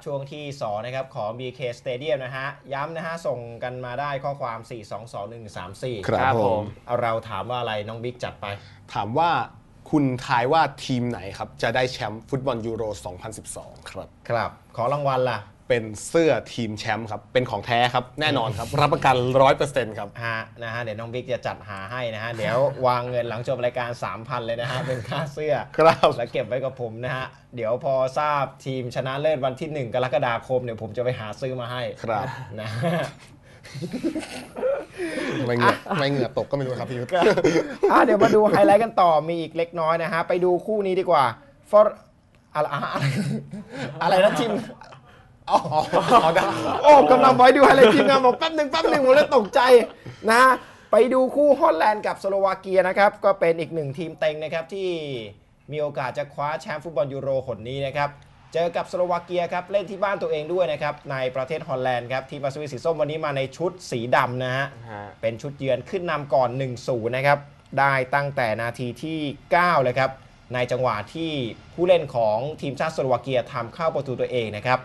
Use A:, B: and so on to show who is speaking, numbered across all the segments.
A: นะครับช่วงที่ 2 นะครับ ของ BK Stadium นะฮะ ย้ำนะฮะ ส่งกันมาได้ข้อความ 4221134
B: ครับ
C: ครับ
B: ผ
C: ผมม
A: เราถามว่าอะไรน้องบิ๊กจัดไป
B: ถามว่าคุณทายว่าทีมไหนครับ จะได้แชมป์ฟุตบอลยูโร 2012 ครับ
A: ครับ ขอรางวัลล่ะ
B: เป็นเสื้อทีมแชมป์ครับ เป็นของแท้ครับ แน่นอนครับ รับประกัน 100%ครับ
A: ฮะนะฮะเดี๋ยวน้องบิ๊กจะจัดหาให้นะฮะ เดี๋ยววางเงินหลังจบรายการ 3,000 เลยนะฮะ เป็นค่าเสื้อ
B: ครับ
A: แล้วเก็บไว้กับผมนะฮะ เดี๋ยวพอทราบทีมชนะเลิศวันที่ 1 กรกฎาคมเดี๋ยวผมจะไปหาซื้อมาให้
B: ครับ
A: นะ
B: ทำไมเหงื่อทำไมเหงื่อตกก็ไม่รู้ครับพี่ยุทธ
A: อะเดี๋ยวมาดูไฮไลท์กันต่อมีอีกเล็กน้อยนะฮะไปดูคู่นี้ดีกว่าฟอร์อะไรอะอะไรอะไรนะทีม อ๋อโอ้กำลังบอยดูไฮไลท์ทีมงานบอกแป๊บหนึ่งแป๊บหนึ่งผมเลยตกใจนะ ไปดูคู่ฮอลแลนด์กับสโลวาเกียนะครับ ก็เป็นอีกหนึ่งทีมเต็งนะครับที่มีโอกาสจะคว้าแชมป์ฟุตบอลยูโรหนนี้นะครับ เจอกับสโลวาเกียครับ เล่นที่บ้านตัวเองด้วยนะครับ ในประเทศฮอลแลนด์ครับ ทีมอัศวินสีส้มวันนี้มาในชุดสีดำนะฮะ
C: ฮะ
A: เป็นชุดเยือนขึ้นนำก่อน 1-0 นะครับ ได้ตั้งแต่นาทีที่ 9 เลยครับ ในจังหวะที่ผู้เล่นของทีมชาติสโลวาเกียทำเข้าประตูตัวเองนะครับ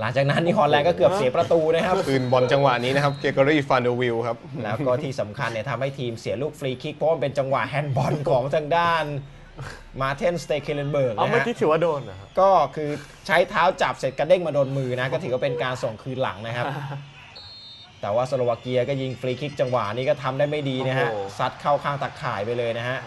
A: หลังจากนั้นนี่ฮอลแลนด์ก็เกือบเสียประตูนะครับ
B: คืนบอลจังหวะนี้นะครับเกเกอรี่ฟานเดอร์วิลครับ
A: แล้วก็ที่สำคัญเนี่ยทำให้ทีมเสียลูกฟรีคิกเพราะมันเป็นจังหวะแฮนด์บอลของทางด้านมาเทนสเตเคเลนเบิร์ก
C: เอา
A: นะ
C: เมื่อ
A: ฮะ
C: กี้ถือว่าโดนเหรอครับ
A: ก็คือใช้เท้าจับเสร็จกระเด้งมาโดนมือนะ ก็ถือว่าเป็นการส่งคืนหลังนะครับ แต่ว่าสโลวาเกียก็ยิงฟรีคิกจังหวะนี้ก็ทำได้ไม่ดีนะฮะ
C: โอ้โห
A: ซัดเข้าข้างตะข่ายไปเลยนะฮะ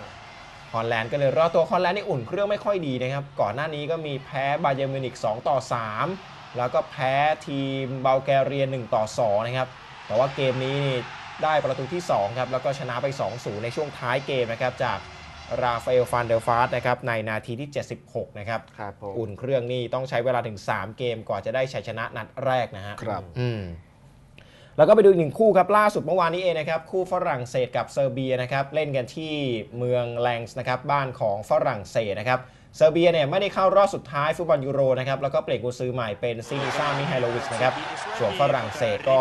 A: ฮอลแลนด์ก็เลยรอดตัวฮอลแลนด์นี่อุ่นเครื่องไม่ค่อยดีนะครับ ก่อนหน้านี้ก็มีแพ้บาเยร์นมิวนิก2ต่อ3 แล้วก็แพ้ทีมเบลแกเรีย1ต่อ2นะครับ แต่ว่าเกมนี้นี่ได้ประตูที่ 2 ครับ แล้วก็ชนะไป 2-0 ในช่วงท้ายเกมนะครับ จากราฟาเอลฟานเดอร์ฟาสนะครับ ในนาทีที่ 76 นะครับ
C: ครับผม
A: อุ่นเครื่องนี่ต้องใช้เวลาถึง 3 เกมก่อนจะได้ชัยชนะนัดแรกนะฮะ
B: ครับ
A: อืมแล้วก็ไปดูอีกหนึ่งคู่ครับล่าสุดเมื่อวานนี้เองนะครับ คู่ฝรั่งเศสกับเซอร์เบียนะครับ เล่นกันที่เมืองแลงส์นะครับ บ้านของฝรั่งเศสนะครับ เซอร์เบียเนี่ยไม่ได้เข้ารอบสุดท้ายฟุตบอลยูโรนะครับแล้วก็เปลี่ยนกุญซือใหม่เป็นซินิซ่ามิไฮโลวิชนะครับส่วนฝรั่งเศสก็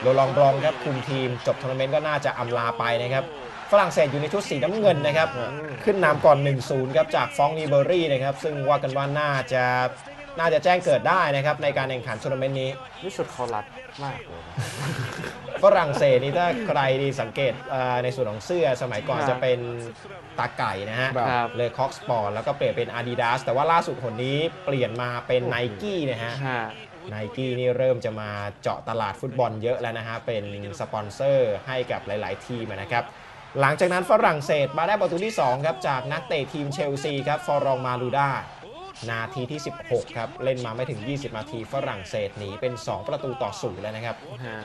A: โรลองบรองครับคุมทีมจบทัวร์นาเมนต์ก็น่าจะอำลาไปนะครับฝรั่งเศสอยู่ในชุดสีน้ำเงินนะครับ ขึ้นนำก่อน 1-0 ครับ จากฟองนีเบอรี่นะครับ ซึ่งว่ากันว่าน่าจะน่าจะแจ้งเกิดได้นะครับ ในการแข่งขันทัวร์นาเมนต์นี้
C: นี่สุดเขารัดมากเลย
A: ฝรั่งเศสนี่ถ้าใครดีสังเกตเอ่อในส่วนของเสื้อสมัยก่อน
C: ครับ
A: จะเป็นตาไก่นะฮะ
B: ครับ
A: เลยคอกสปอร์ตแล้วก็เปลี่ยนเป็น Adidas แต่ว่าล่าสุดคนนี้เปลี่ยนมาเป็นไนกี้นะฮะ
C: ฮะ
A: ไนกี้นี่เริ่มจะมาเจาะตลาดฟุตบอลเยอะแล้วนะฮะ เป็นสปอนเซอร์ให้กับหลาย ๆ ทีมนะครับ หลังจากนั้นฝรั่งเศสมาได้ประตูที่ 2 ครับ จากนักเตะทีมเชลซีครับ ฟอรองมาลูดา นาทีที่ 16 ครับ เล่นมาไม่ถึง 20 นาทีฝรั่งเศสหนีเป็น 2 ประตูต่อศูนย์แล้วนะครับ
C: ฮะ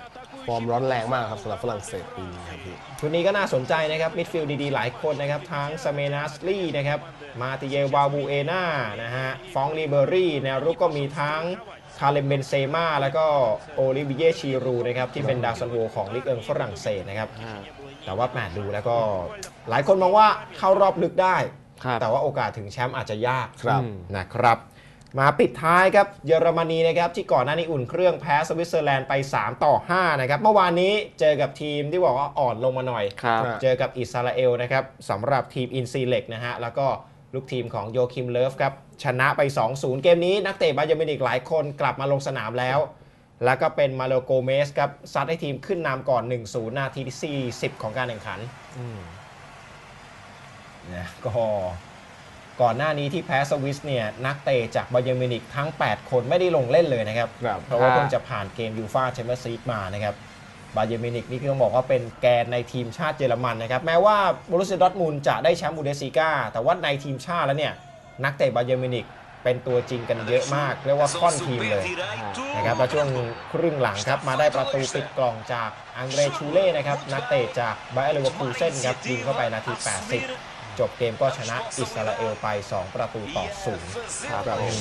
B: ฟอร์มร้อนแรงมากครับสำหรับฝรั่งเศสปีนี้ครับพี่
A: ชุดนี้ก็น่าสนใจนะครับ มิดฟิลด์ดีๆ หลายคนนะครับ ทั้งสเมนัสลี่นะครับ มาติเยวาบูเอนานะฮะ ฟองลีเบอรี่แนวรุกก็มีทั้งคาเลมเบนเซมาแล้วก็โอลิวิเยชีรูนะครับที่เป็นดาวซันโวของลีกเอิงฝรั่งเศสนะครับ
C: ฮะ
A: แต่ว่าแมตช์ดูแล้วก็หลายคนมองว่าเข้ารอบลึกได้
C: ครับ
A: แต่ว่าโอกาสถึงแชมป์อาจจะยาก
B: ครับ
C: อืม
A: นะครับ มาปิดท้ายครับเยอรมนีนะครับที่ก่อนหน้านี้อุ่นเครื่องแพ้สวิตเซอร์แลนด์ไป 3 ต่อ 5 นะครับ เมื่อวานนี้เจอกับทีมที่บอกว่าอ่อนลงมาหน่อย
C: ครับ
B: ครับ
A: เจอกับอิสราเอลนะครับสำหรับทีมอินซีเล็กนะฮะแล้วก็ลูกทีมของโยคิมเลิฟครับชนะไป 2-0 เกมนี้นักเตะบาเยอร์มิวนิกหลายคนกลับมาลงสนามแล้ว แล้วก็เป็นมาโลโกเมสครับซัดให้ทีมขึ้นนำก่อน 1-0 นาทีที่40 ของการแข่งขัน
C: อืม
A: นะก็ก่อนหน้านี้ที่แพ้สวิสเนี่ยนักเตะจากบาเยอร์มิวนิกทั้ง 8 คนไม่ได้ลงเล่นเลยนะครับ
B: ครับ
A: เพราะว่า
C: ครับ
A: เพิ่งจะผ่านเกมยูฟาแชมเปี้ยนส์ลีกมานะครับบาเยอร์มิวนิกนี่คือต้องบอกว่าเป็นแกนในทีมชาติเยอรมันนะครับ แม้ว่าบรูเซียดอร์ทมุนด์จะได้แชมป์บูเดสซีกาแต่ว่าในทีมชาติแล้วเนี่ย นักเตะบาเยอร์มิวนิกเป็นตัวจริงกันเยอะมาก เรียกว่าค่อนทีมเลยนะครับแล้วช่วงครึ่งหลังครับมาได้ประตูปิดกล่องจากอังเดรชูเล่นะครับนักเตะจากไบเออร์เลเวอร์คูเซ่นครับยิงเข้าไปนาที 80 จบเกมก็ชนะอิสราเอลไป 2 ประตูต่อศูนย์
C: ครับ
B: ครับ
C: ผม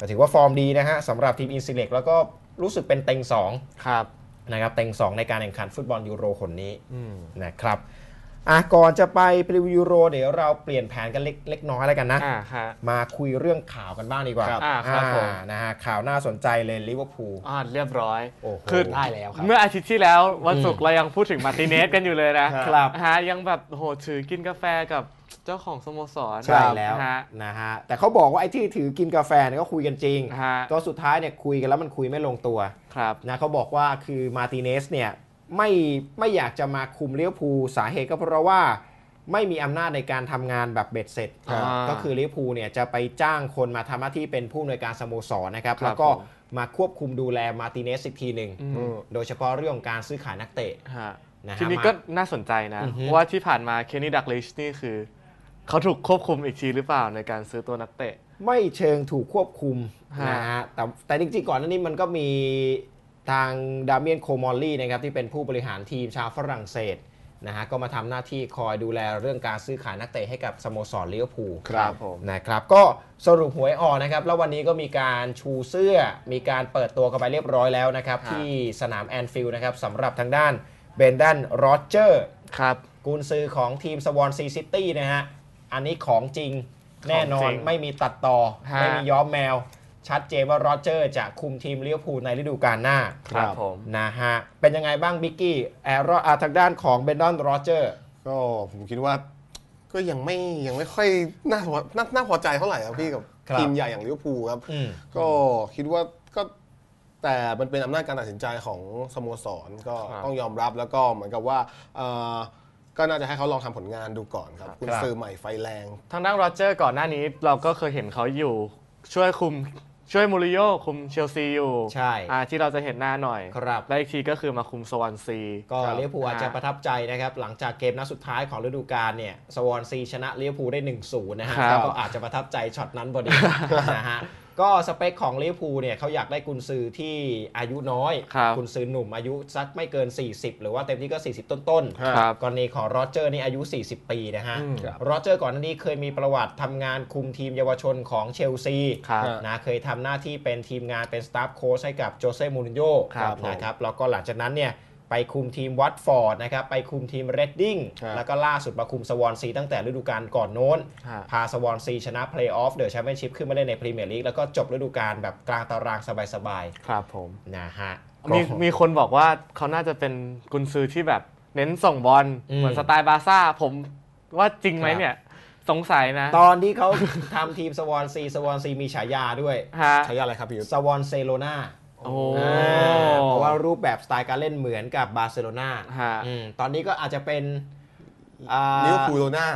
A: ก็ถือว่าฟอร์มดีนะฮะสำหรับทีมอินซิเล็กแล้วก็รู้สึกเป็นเต็ง2
C: ครับ
A: นะครับเต็ง 2 ในการแข่งขันฟุตบอลยูโรคนนี้
C: อืม
A: นะครับ อะก่อนจะไปพรีวิวยูโรเดี๋ยวเราเปลี่ยนแผนกันเล็กเล็กน้อยแล้วกันนะ
C: อ่าฮะ
A: มาคุยเรื่องข่าวกันบ้างดีกว่า
B: ครับ
C: อ่าครับผม
A: นะฮะข่าวน่าสนใจเลยลิเวอร์พูล
C: อ่าเรียบร้อย
A: โอ้โห
C: คือ
B: ได้แล้วครับ
C: เมื่ออาทิตย์ที่แล้ววันศุกร์เรายังพูดถึงมาร์ติเนสกันอยู่เลยนะครับฮะยังแบบโหถือกินกาแฟกับเจ้าของสโมสร
A: ใช่แล้ว
C: ฮะ
A: นะฮะแต่เขาบอกว่าไอ้ที่ถือกินกาแฟเนี่ยก็คุยกันจริง
C: ฮะ
A: ก็สุดท้ายเนี่ยคุยกันแล้วมันคุยไม่ลงตัว
C: ครับ
A: นะเขาบอกว่าคือมาร์ติเนสเนี่ย ไม่ไม่อยากจะมาคุมลิเวอร์พูลสาเหตุก็เพราะว่าไม่มีอำนาจในการทำงานแบบเบ็ดเสร็จ
C: อ่า
A: ก็คือลิเวอร์พูลเนี่ยจะไปจ้างคนมาทำหน้าที่เป็นผู้อำนวยการสโมสรนะครับ
C: ครับ
A: แล้วก็
C: ผม
A: มาควบคุมดูแลมาร์ติเนสอีกทีหนึ่ง
C: อืม
B: อืม
A: โดยเฉพาะเรื่องของการซื้อขายนักเตะ
C: ฮะ
A: นะฮะ
C: ทีนี้
A: มา
C: ก็น่าสนใจนะ
A: อือฮึ
C: เพราะว่าที่ผ่านมาเคนนี่ดักลิชนี่คือ เขาถูกควบคุมอีกทีหรือเปล่าในการซื้อตัวนักเตะ
A: ไม่เชิงถูกควบคุม
C: ฮะ
A: นะฮะแต่แต่จริงๆก่อนหน้านี้มันก็มี ทางดาเมียนโคมอลลี่นะครับที่เป็นผู้บริหารทีมชาวฝรั่งเศสนะฮะก็มาทำหน้าที่คอยดูแลเรื่องการซื้อขายนักเตะให้กับสโมสรลิเวอร์พูล
B: ครับ
C: ผม
A: นะครับก็สรุปหวยออกนะครับ แล้ววันนี้ก็มีการชูเสื้อ มีการเปิดตัวกันไปเรียบร้อยแล้วนะครับ
C: ฮะ
A: ที่สนามแอนฟิลด์นะครับสำหรับทางด้านเบนดันโรเจอร์
C: ครับ
A: กุนซือของทีมสวอนซีซิตี้นะฮะ อันนี้ของจริงแน่นอ
C: ของจ
A: น
C: ริง
A: ไม่มีตัดต่อ
C: ฮะ
A: ไม่มีย้อมแมว ชัดเจนว่าโรเจอร์จะคุมทีมลิเวอร์พูลในฤดูกาลหน้า
C: ครับผม
A: นะฮะ เป็นยังไงบ้างบิกกี้แอรอ่าทางด้านของเบนดอนโรเจอร์
B: ก็ผมคิดว่าก็ยังไม่ยังไม่ค่อยน่าพอน่าน่าพอใจเท่าไหร่ครับพี่กับ
A: ครับ
B: ทีมใหญ่อย่างลิเวอร์พูลครับ
A: อืม
B: ก็คิดว่าก็แต่มันเป็นอำนาจการตัดสินใจของสโมสรก็
C: ครับ
B: ต้องยอมรับแล้วก็เหมือนกับว่าเอ่อก็น่าจะให้เขาลองทำผลงานดูก่อนครับคุณ
A: ครับ
B: ซื้อใหม่ไฟแรง
C: ทางด้านโรเจอร์ก่อนหน้านี้เราก็เคยเห็นเขาอยู่ช่วยคุม ช่วยมูริโญ่คุมเชลซีอยู่
A: ใช่
C: อ่าที่เราจะเห็นหน้าหน่อย
A: ครับ
C: และอีกทีก็คือมาคุมสวอนซี
A: ก็
B: ครับ
A: ลิเวอร์พูลอาจจะ
C: ฮะ
A: ประทับใจนะครับ หลังจากเกมนัดสุดท้ายของฤดูกาลเนี่ยสวอนซีชนะลิเวอร์พูลได้1-0นะฮะ
C: ครับ
A: ก็อาจจะประทับใจช็อตนั้นพอดีนะฮะ ก็สเปคของลิเวอร์พูลเนี่ยเขาอยากได้กุนซือที่อายุน้อย
C: ครับ
A: กุนซือหนุ่มอายุสักไม่เกิน 40 หรือว่าเต็มที่ก็ 40 ต้น
C: ครับ
A: ๆกรณีของโรเจอร์นี่อายุ 40 ปีนะฮะ
C: อืม
B: ครับ
A: โรเจอร์ก่อนหน้านี้เคยมีประวัติทำงานคุมทีมเยาวชนของเชลซี
C: ครับ
A: นะเคยทำหน้าที่เป็นทีมงานเป็นสตาฟโค้ชให้กับโจเซ่มูรินโญ่
C: ครับผม
A: นะครับแล้วก็หลังจากนั้นเนี่ย ไปคุมทีมวัตฟอร์ดนะครับไปคุมทีมเรดดิ้ง
B: ครับ
A: แล้วก็ล่าสุดมาคุมสวอนซีตั้งแต่ฤดูกาลก่อนโน้น
C: ฮะ
A: พาสวอนซีชนะเพลย์ออฟเดอะแชมเปี้ยนชิพขึ้นมาเล่นในพรีเมียร์ลีกแล้วก็จบฤดูกาลแบบกลางตารางสบาย
C: ครับผม
A: ๆนะฮะ
C: มี
A: ก็
C: มีคนบอกว่าเขาน่าจะเป็นกุนซือที่แบบเน้นส่งบอล
A: อืม
C: เหมือนสไตล์บาร์ซ่า ผมว่าจริงไหม
A: ครับ
C: เนี่ย สงสัยนะ
A: ตอนที่เขา ทำทีมสวอนซีสวอนซีมีฉายาด้วย
C: ฮะ
B: ใช้อะไรครับพี่ยุทธ
A: สวอนเซโลนา
C: โอ้
A: เพราะว่ารูปแบบสไตล์การเล่นเหมือนกับบาร์เซโลนา
C: ฮะ
A: อืมตอนนี้ก็อาจจะเป็นอ่า
B: ลิเวอร์พูลโลน่า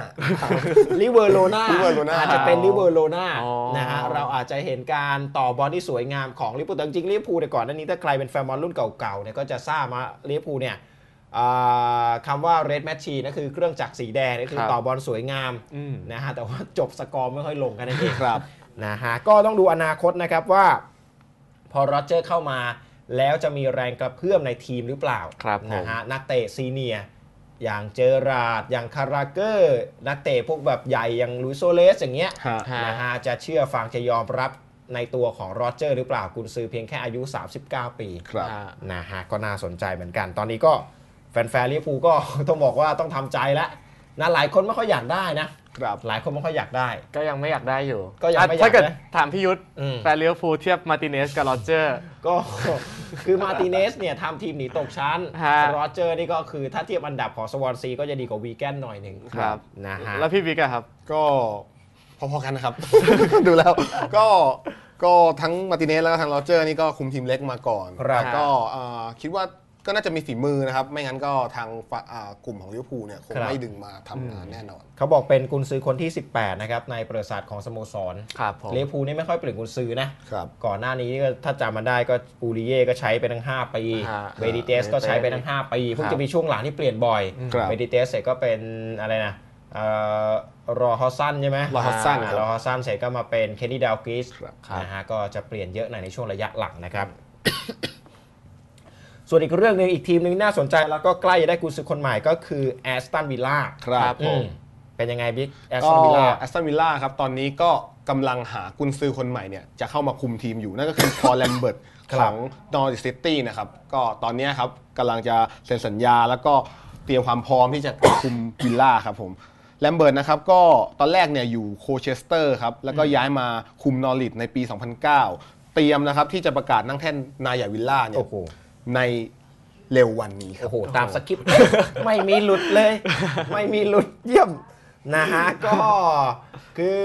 A: ลิเวอร์โลนา
B: ลิเวอร์โลน่า
A: อาจจะเป็นลิเวอร์โลนา
C: อ๋อ
A: นะฮะเราอาจจะเห็นการต่อบอลที่สวยงามของลิเวอร์พูลแต่จริงๆลิเวอร์พูลแต่ยก่อนหน้านี้ถ้าใครเป็นแฟนบอลรุ่นเก่าๆเนี่ยก็จะทราบมาลิเวอร์พูลเนี่ยอ่าคำว่า red machine นั่นคือเครื่องจักรสีแดงนี่คือ
C: ครับ
A: ต่อบอลสวยงาม
C: อืม
A: นะฮะแต่ว่าจบสกอร์ไม่ค่อยลงกันนั่นเอง
B: ครับ
A: นะฮะก็ต้องดูอนาคตนะครับว่า พอโรเจอร์เข้ามา แล้วจะมีแรงกระเพื่อมในทีมหรือเปล่า
C: ครับผม
A: นะฮะนักเตะซีเนียร์อย่างเจอราร์ดอย่างคาราเกอร์ นักเตะพวกแบบใหญ่อย่างลุยโซเลสอย่างเงี้ย
B: ฮะ
C: ฮะ
A: นะฮะจะเชื่อฟังจะยอมรับในตัวของโรเจอร์หรือเปล่ากุนซือเพียงแค่อายุ 39 ปี
B: ครับ
C: ฮะ
A: นะฮะก็น่าสนใจเหมือนกัน ตอนนี้ก็แฟนๆลิเวอร์พูลก็ต้องบอกว่าต้องทำใจแล้วนะหลายคนไม่ค่อยอยากได้นะ
B: ครับ
A: หลายคนไม่ค่อยอยากได้
C: ก็ยังไม่อยากได้อยู่
A: ก็ยังไม่อยาก
C: ถ้าเกิด
A: ได้
C: ถามพี่ยุทธ
A: อืม
C: แฟนลิเวอร์พูลเทียบมาร์ติเนสกับโรเจอร์
A: ก็คือมาร์ติเนสเนี่ยทำทีมหนีตกชั้น
C: ฮะ
A: โรเจอร์นี่ก็คือถ้าเทียบอันดับของสวอนซีก็จะดีกว่าวีแกนหน่อยหนึ่ง
C: ครับ
A: นะฮะ
C: แล้วพี่บิ๊กอะครับ
B: ก็พอๆกันนะครับ ดูแล้วก็ก็ทั้งมาร์ติเนสแล้วก็ทั้งโรเจอร์นี่ก็คุมทีมเล็กมาก่อน
A: ครับ
B: แต่ก็เอ่อคิดว่า ก็น่าจะมีฝีมือนะครับ ไม่งั้นก็ทางฝ่ายอ่ากลุ่มของลิเวอร์พูลเนี่ยคง
A: ครับ
B: ไม่ดึงมาทำงานแน่นอน
A: เขาบอกเป็นกุนซือคนที่ 18 นะครับ ในประวัติศาสตร์ของสโมสร
C: ครับผม
A: ลิเวอร์พูลนี่ไม่ค่อยเปลี่ยนกุนซือนะ
B: ครับ
A: ก่อนหน้านี้ก็ถ้าจำมาได้ก็อูริเย่ก็ใช้ไปทั้ง 5 ปี
C: ฮะ
A: เบดิเตสก็ใช้ไปทั้ง 5 ปีเพิ่ง
C: ครับ
A: จะมีช่วงหลังที่เปลี่ยนบ่อย
B: ครับ
A: เบดิเตสเสร็จก็เป็นอะไรนะเอ่อรอฮอสซันใช่ไหม
B: รอฮอสซันครับ
A: รอฮอสซันเสร็จก็มาเป็นเคนนี่ดาวกิส
B: ครับ
A: นะฮะก็จะเปลี่ยนเยอะหน่อยในช่วงระยะหลังนะครับ ส่วนอีกเรื่องหนึ่งอีกทีมหนึ่งน่าสนใจแล้วก็ใกล้จะได้กุนซือคนใหม่ก็คือแอสตันวิลล่า
B: ครับผม
A: เป็นยังไงบิ๊กแอส
B: ก็
A: ตันวิลล่า
B: แอสตันวิลล่าครับตอนนี้ก็กำลังหากุนซือคนใหม่เนี่ยจะเข้ามาคุมทีมอยู่ นั่นก็คือพอลแลมเบิร์ต
A: ครั
B: ข
A: บ
B: องนอร์ i ซิตี้นะครับก็ตอนเนี้ยครับกำลังจะเซ็นสัญญาแล้วก็เตรียมความพร้อมที่จะคุมวิลล่าครับผมแลมเบิร์ตนะครับก็ตอนแรกเนี่ยอยู่โคเชสเตอร์ครับแล้วก็ย้ายมาคุมนอริทในปี 2009 เตรียมนะครับที่จะประกาศนั่งแท่นนายใหญ่วิลล่าเนี่ย
A: โอ้โห
B: ในเร็ววันนี้ครับ
A: โอ้โห ตามสคริปต์ ไม่มีหลุดเลย ไม่มีหลุดเยี่ยม นะฮะ ก็คือ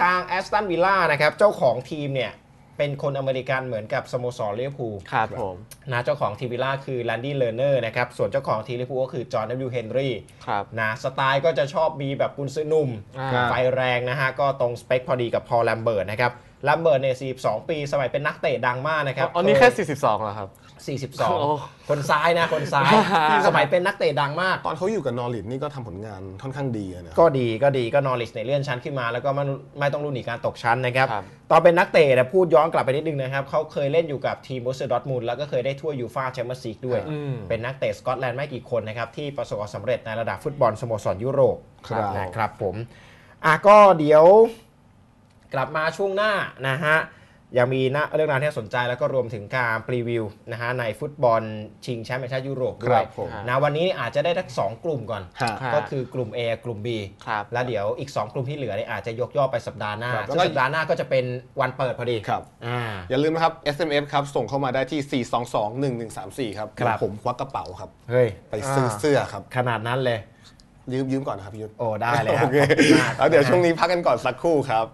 A: ทางแอสตันวิลล่านะครับ เจ้าของทีมเนี่ย เป็นคนอเมริกันเหมือนกับสโมสรลิเวอร์พูล
C: ครับผม
A: นะเจ้าของทีมวิลล่าคือแลนดี้เลอร์เนอร์นะครับ ส่วนเจ้าของทีมลิเวอร์พูลก็คือจอห์น W. เฮนรี่
C: ครับ
A: นะสไตล์ก็จะชอบมีแบบกุนซื้อหนุ่ม
C: อ่า
A: ไฟแรงนะฮะ ก็ตรงสเปคพอดีกับพอลแลมเบิร์ตนะครับแลมเบิร์ตเนี่ย42 ปี สมัยเป็นนักเตะดังมากนะครับ
C: อ๋อนี่แค่ 42เหรอครับโอ้
A: 42 คนซ้ายนะ คนซ้าย สมัยเป็นนักเตะดังมาก
B: ตอนเขาอยู่กับนอริทนี่ก็ทำผลงานค่อนข้างดีอะนะ
A: ก็ดีก็ดีก็นอริสในยเลื่อนชั้นขึ้นมา แล้วก็ไม่ไม่ต้องรุนหนีการตกชั้นนะครับ
C: ครับ
A: ตอนเป็นนักเตะนะพูดย้อนกลับไปนิดนึงนะครับเขาเคยเล่นอยู่กับทีมบอสเซอร์ดอทมูลแล้วก็เคยได้ถ้วยยูฟาแชมเปี้ยนส์ลีกด้วย
C: อืม
A: เป็นนักเตะสกอตแลนด์ไม่กี่คนนะครับที่ประสบความสำเร็จในระดับฟุตบอลสโมสรยุโรป
B: ครับ
A: นะครับผมอะก็เดี๋ยวกลับมาช่วงหน้านะฮะ ยังมีนะเรื่องราวที่น่าสนใจแล้วก็รวมถึงการพรีวิวนะฮะในฟุตบอลชิงแชมป์แห่งชาติยุโรปด้
B: ครั
A: วย
B: บผม
A: นะวันนี้อาจจะได้ทั้งสองกลุ่มก่อน
B: ฮะ
C: ครับ
A: ก็คือกลุ่ม A กลุ่ม B
C: ครับ
A: แล้วเดี๋ยวอีก 2 กลุ่มที่เหลือเนี่ยอาจจะยกย่อไปสัปดาห์หน้า
B: ครับแล้ว
A: ซึ่ง
B: ก็
A: สัปดาห์หน้าก็จะเป็นวันเปิดพอดี
B: ครับ
A: อ่า
B: อย่าลืมนะครับ SMS ครับ ส่งเข้ามาได้ที่ 4221134 ครับ
A: ครับ
B: เดี๋ยวผมควักกระเป๋าครับ
A: เฮ้ย
B: ไปซื้อเสื้อครับ
A: ขนาดนั้นเลย
B: ยืมยืมก่อนนะครับพี่ยุทธ
A: โอ้ได้เลยค
B: โอ
A: รับ
B: เค
A: ขอบคุณมาก
B: แล้วเดี๋ยวช่วงนี้พักกันก่อนสักครู่ครับ